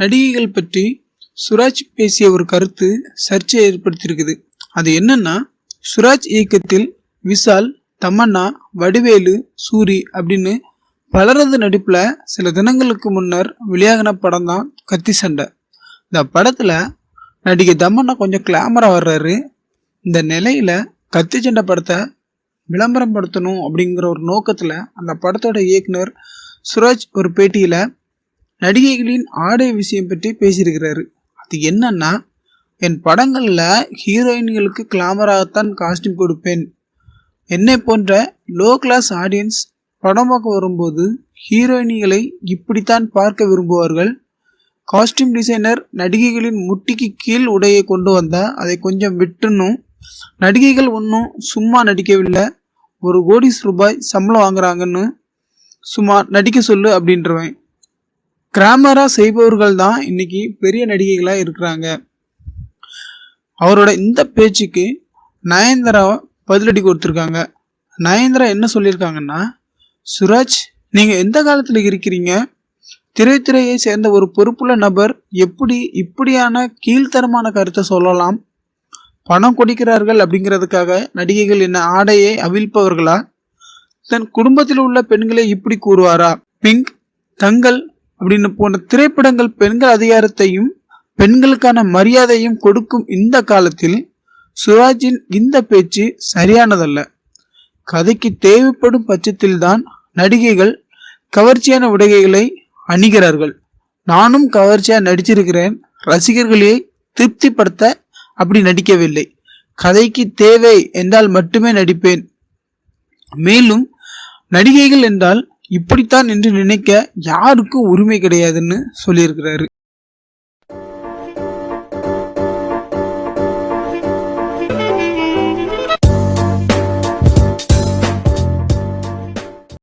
நடிகைகள் பற்றி சுராஜ் பேசிய ஒரு கருத்து சர்ச்சையை ஏற்படுத்தியிருக்குது. அது என்னன்னா சுராஜ் இயக்கத்தில் விஷால் தமன்னா வடிவேலு சூரி அப்படின்னு பலரது நடிப்பில் சில தினங்களுக்கு முன்னர் வெளியாகின படம் தான் கத்தி சண்டை. இந்த படத்தில் நடிகை தமன்னா கொஞ்சம் கிளாமராக வர்றாரு. இந்த நிலையில் கத்தி சண்டை படத்தை விளம்பரம் படுத்தணும் அப்படிங்கிற ஒரு நோக்கத்தில் அந்த படத்தோட இயக்குனர் சுராஜ் ஒரு பேட்டியில் நடிகைகளின் ஆடை விஷயம் பற்றி பேசியிருக்கிறாரு. அது என்னன்னா என் படங்களில் ஹீரோயின்களுக்கு கிளாமராகத்தான் காஸ்டியூம் கொடுப்பேன். என்னை போன்ற லோ கிளாஸ் ஆடியன்ஸ் படம் பார்க்க வரும்போது ஹீரோயினிகளை இப்படித்தான் பார்க்க விரும்புவார்கள். காஸ்டியூம் டிசைனர் நடிகைகளின் முட்டிக்கு கீழ் உடையை கொண்டு வந்தால் அதை கொஞ்சம் விட்டுணும். நடிகைகள் ஒன்றும் சும்மா நடிக்கவில்லை. ஒரு கோடிஸ் ரூபாய் சம்பளம் வாங்குறாங்கன்னு சும்மா நடிக்க சொல்லு அப்படின்றவன். கிராமராக செய்பவர்கள் தான் இன்னைக்கு பெரிய நடிகைகளாக இருக்கிறாங்க. அவரோட இந்த பேச்சுக்கு நயன்தரா பதிலடி கொடுத்துருக்காங்க. நயன்தரா என்ன சொல்லியிருக்காங்கன்னா சுராஜ் நீங்கள் எந்த காலத்தில் இருக்கிறீங்க? திரைத்துறையை சேர்ந்த ஒரு பொறுப்புள்ள நபர் எப்படி இப்படியான கீழ்த்தரமான கருத்தை சொல்லலாம்? பணம் கொடுக்கிறார்கள் அப்படிங்கிறதுக்காக நடிகைகள் என்ன ஆடையை அவிழ்ப்பவர்களா? தன் குடும்பத்தில் உள்ள பெண்களை இப்படி கூறுவாரா? பிங்க் தங்கள் அப்படின்னு போன்ற திரைப்படங்கள் பெண்கள் அதிகாரத்தையும் பெண்களுக்கான மரியாதையும் கொடுக்கும் இந்த காலத்தில் சுராஜின் இந்த பேச்சு சரியானதல்ல. கதைக்கு தேவைப்படும் பட்சத்தில்தான் நடிகைகள் கவர்ச்சியான உடைகைகளை அணிகிறார்கள். நானும் கவர்ச்சியாக நடிச்சிருக்கிறேன் ரசிகர்களே திருப்திப்படுத்த அப்படி நடிக்கவில்லை. கதைக்கு தேவை என்றால் மட்டுமே நடிப்பேன். மேலும் நடிகைகள் என்றால் இப்படித்தான் என்று நினைக்க யாருக்கும் உரிமை கிடையாதுன்னு சொல்லியிருக்கிறாரு.